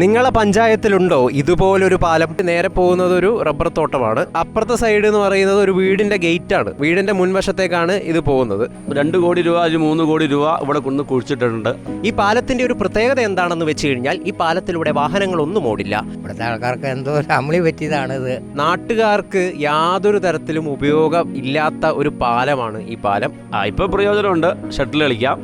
നിങ്ങളെ പഞ്ചായത്തിലുണ്ടോ? ഇതുപോലൊരു പാലം. നേരെ പോകുന്നത് ഒരു റബ്ബർ തോട്ടമാണ്. അപ്പുറത്തെ സൈഡ് എന്ന് പറയുന്നത് ഒരു വീടിന്റെ ഗേറ്റ് ആണ് വീടിന്റെ മുൻവശത്തേക്കാണ് ഇത് പോകുന്നത്. രണ്ട് കോടി രൂപ ഒരു മൂന്ന് കോടി രൂപ ഇവിടെ കൊണ്ട് കുഴിച്ചിട്ടുണ്ട് ഈ പാലത്തിന്റെ ഒരു പ്രത്യേകത എന്താണെന്ന് വെച്ച് കഴിഞ്ഞാൽ ഈ പാലത്തിലൂടെ വാഹനങ്ങൾ ഒന്നും ഓടില്ല. ഇവിടുത്തെ ആൾക്കാർക്ക് എന്തോ ഒരു അമളി പറ്റിയതാണിത്. നാട്ടുകാർക്ക് യാതൊരു തരത്തിലും ഉപയോഗം ഇല്ലാത്ത ഒരു പാലമാണ് ഈ പാലം. ആ ഇപ്പൊ പ്രയോജനമുണ്ട്. ഷട്ടിൽ കളിക്കാം.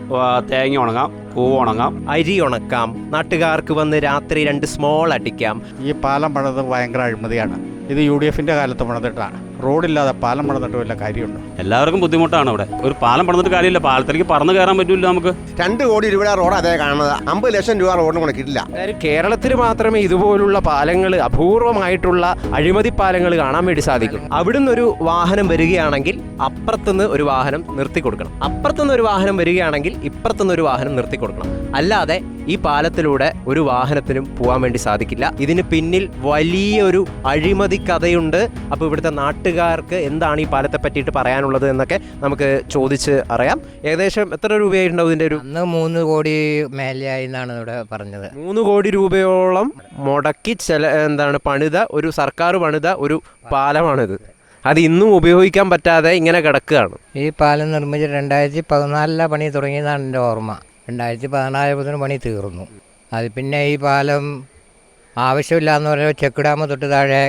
തേങ്ങ ഉണങ്ങാം. പൂവ് ഉണങ്ങാം അരി ഉണക്കാം. നാട്ടുകാർക്ക് വന്ന് രാത്രി രണ്ട് സ്മോൾ അടിക്കാം. ഈ പാലം പണിത് ഭയങ്കര അഴിമതിയാണ്. ഇത് യു ഡി എഫിന്റെ കാലത്ത് പണിതിട്ടാണ്. റോഡില്ലാതെ പാലം പണിതിട്ട് വല്ല കാര്യമുണ്ടോ? എല്ലാവർക്കും ബുദ്ധിമുട്ടാണ് അവിടെ. ഒരു പാലം പണിതിട്ട് കാര്യമില്ല. പാലത്തിലേക്ക് പറന്ന് കയറാൻ പറ്റില്ല നമുക്ക്. രണ്ട് കോടി രൂപയുടെ റോഡ് അതേ കാണുന്നത്. അമ്പത് ലക്ഷം രൂപ റോഡിന് കൊടുക്കില്ല അതായത് കേരളത്തിൽ മാത്രമേ ഇതുപോലുള്ള പാലങ്ങൾ അപൂർവമായിട്ടുള്ള അഴിമതി പാലങ്ങൾ കാണാൻ വേണ്ടി സാധിക്കും. അവിടുന്ന് ഒരു വാഹനം വരികയാണെങ്കിൽ അപ്പുറത്തുനിന്ന് ഒരു വാഹനം നിർത്തി കൊടുക്കണം. അപ്പുറത്തുനിന്ന് ഒരു വാഹനം വരികയാണെങ്കിൽ ഇപ്പുറത്തുനിന്ന് ഒരു വാഹനം നിർത്തി കൊടുക്കണം. അല്ലാതെ ഈ പാലത്തിലൂടെ ഒരു വാഹനത്തിനും പോകാൻ വേണ്ടി സാധിക്കില്ല. ഇതിന് പിന്നിൽ വലിയൊരു അഴിമതി കഥയുണ്ട്. അപ്പോൾ ഇവിടുത്തെ നാട്ടുകാർക്ക് എന്താണ് ഈ പാലത്തെ പറ്റിയിട്ട് പറയാനുള്ളത് എന്നൊക്കെ നമുക്ക് ചോദിച്ച് അറിയാം. ഏകദേശം എത്ര രൂപയായിട്ടുണ്ടാവും ഇതിന്റെ ഒരു മൂന്ന് കോടി മേലെയായി എന്നാണ് ഇവിടെ പറഞ്ഞത്. മൂന്ന് കോടി രൂപയോളം മുടക്കി ചില എന്താണ് പണിത ഒരു സർക്കാർ പണിത ഒരു പാലമാണിത്. അത് ഇന്നും ഉപയോഗിക്കാൻ പറ്റാതെ ഇങ്ങനെ കിടക്കുകയാണ്. ഈ പാലം നിർമ്മിച്ച് രണ്ടായിരത്തി പതിനാലിലെ പണി തുടങ്ങിയതാണ് എന്റെ ഓർമ്മ. രണ്ടായിരത്തി പതിനാലായപ്പോഴത്തേന് പണി തീർന്നു. അത് പിന്നെ ഈ പാലം ആവശ്യമില്ല എന്ന് പറയുമ്പോൾ ചെക്ക് ഡാം തൊട്ട് താഴെ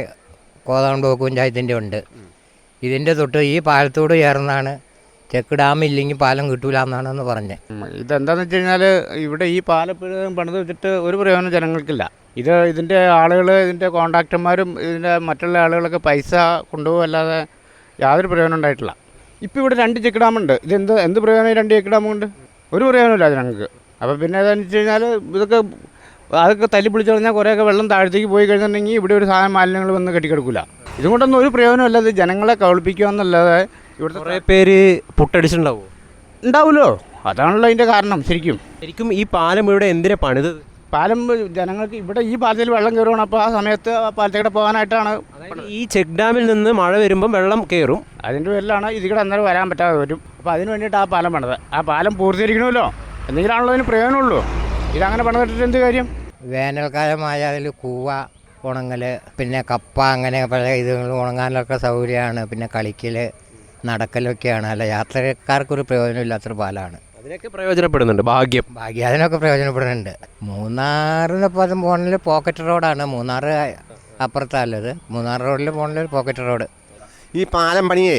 കോതാണ്ട് ബ്ലോക്ക് പഞ്ചായത്തിന്റെ ഉണ്ട്. ഇതിന്റെ തൊട്ട് ഈ പാലത്തോട് ചേർന്നാണ് ചെക്ക് ഡാം ഇല്ലെങ്കിൽ പാലം കിട്ടൂല എന്നാണെന്ന് പറഞ്ഞത് ഇതെന്താണെന്ന് വെച്ച് കഴിഞ്ഞാൽ ഇവിടെ ഈ പാലം പണിത് വെച്ചിട്ട് ഒരു പ്രയോജനം ജനങ്ങൾക്കില്ല. ഇത് ഇതിന്റെ ആളുകൾ ഇതിന്റെ കോൺട്രാക്ടർമാരും ഇതിന്റെ മറ്റുള്ള ആളുകളൊക്കെ പൈസ കൊണ്ടുപോകല്ലാതെ യാതൊരു പ്രയോജനം ഉണ്ടായിട്ടില്ല. ഇപ്പോൾ ഇവിടെ രണ്ട് ചെക്ക് ഡാമുണ്ട് ഇതെന്ത് എന്ത് പ്രയോജനം രണ്ട് ചെക്ക് ഡാം കൊണ്ട്? ഒരു പ്രയോജനമില്ല ഞങ്ങൾക്ക്. അപ്പോൾ പിന്നെ എന്താണെന്ന് വെച്ച് കഴിഞ്ഞാൽ ഇതൊക്കെ അതൊക്കെ തല്ലി പിടിച്ചു കഴിഞ്ഞാൽ കുറേയൊക്കെ വെള്ളം താഴത്തേക്ക് പോയി കഴിഞ്ഞിട്ടുണ്ടെങ്കിൽ ഇവിടെ ഒരു സാധനം മാലിന്യങ്ങൾ വന്ന് കെട്ടിക്കിടക്കില്ല ഇതുകൊണ്ടൊന്നും ഒരു പ്രയോജനമല്ല ഇത് ജനങ്ങളെ കബളിപ്പിക്കുക എന്നല്ലാതെ ഇവിടുത്തെ കുറേ പേര് പുട്ടടിച്ചിട്ടുണ്ടാവും? ഉണ്ടാവുമല്ലോ അതാണല്ലോ അതിന്റെ കാരണം ശരിക്കും. ശരിക്കും ഈ പാലം ഇവിടെ എന്തിനാ പണിതത്? പാലം ജനങ്ങൾക്ക് ഇവിടെ ഈ പാലത്തിൽ വെള്ളം കയറുകയാണ് അപ്പോൾ ആ സമയത്ത് ആ പാലത്തേക്കൂടെ പോകാനായിട്ടാണ് ഈ ചെക്ക് ഡാമിൽ നിന്ന് മഴ വരുമ്പം വെള്ളം കയറും അതിന്റെ പേരിലാണ് ഇതികൂടെ അന്നേരം വരാൻ പറ്റാതെ വരും. അപ്പോൾ അതിന് വേണ്ടിയിട്ട് ആ പാലം പണിത്. ആ പാലം പൂർത്തീകരിക്കണമല്ലോ. എന്തെങ്കിലാണല്ലോ അതിന് പ്രയോജനമുള്ളൂ. ഇതങ്ങനെ പണിതിട്ട് എന്ത് കാര്യം? വേനൽക്കാലമായ അതിൽ കൂവ ഉണങ്ങൽ പിന്നെ കപ്പ അങ്ങനെ പല ഇതുകൾ ഉണങ്ങാനൊക്കെ സൗകര്യമാണ്. പിന്നെ കളിക്കൽ നടക്കലൊക്കെയാണ്. അല്ല യാത്രക്കാർക്കൊരു പ്രയോജനമില്ലാത്തൊരു പാലമാണ് അതിനൊക്കെ പ്രയോജനപ്പെടുന്നുണ്ട് ഭാഗ്യം. ഭാഗ്യം അതിനൊക്കെ പ്രയോജനപ്പെടുന്നുണ്ട്. മൂന്നാറിന് ഇപ്പം പോകണമെങ്കിൽ പോക്കറ്റ് റോഡാണ്. മൂന്നാർ അപ്പുറത്താല്ലത് മൂന്നാർ റോഡിൽ പോകണമെങ്കിൽ പോക്കറ്റ് റോഡ്. ഈ പാലം പണിയേ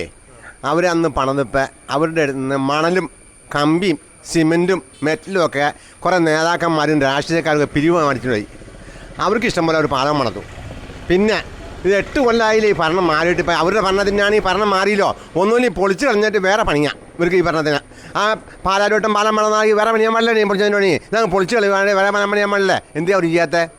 അവരന്ന് അന്ന് പണിതിപ്പോൾ അവരുടെ അടുത്ത് നിന്ന് മണലും കമ്പിയും സിമെന്റും മെറ്റലും ഒക്കെ കുറേ നേതാക്കന്മാരും രാഷ്ട്രീയക്കാരൊക്കെ പിരിവ് മേടിച്ചു അവർക്ക് ഇഷ്ടം പോലെ അവർ പാലം പണിതു. പിന്നെ ഇത് എട്ട് കൊല്ലമായില്ലേ ഈ ഭരണം മാറിയിട്ട് ഇപ്പം അവരുടെ ഭരണത്തിനാണ് ഈ ഭരണം മാറിയില്ലോ. ഒന്നുമില്ല ഈ പൊളിച്ച് കളഞ്ഞിട്ട് വേറെ പണിയാം. ഇവർക്ക് ഈ പറഞ്ഞതിന്. ആ പാലാരോട്ടം പാലം പണിതാൽ വേറെ പണിയാൻ പാടില്ല പൊളിച്ച് കളയുവാണെങ്കിൽ വേറെ പണം പണിയാൻ പാടില്ലേ. എന്തിനാ അവർ ചെയ്യാത്തത്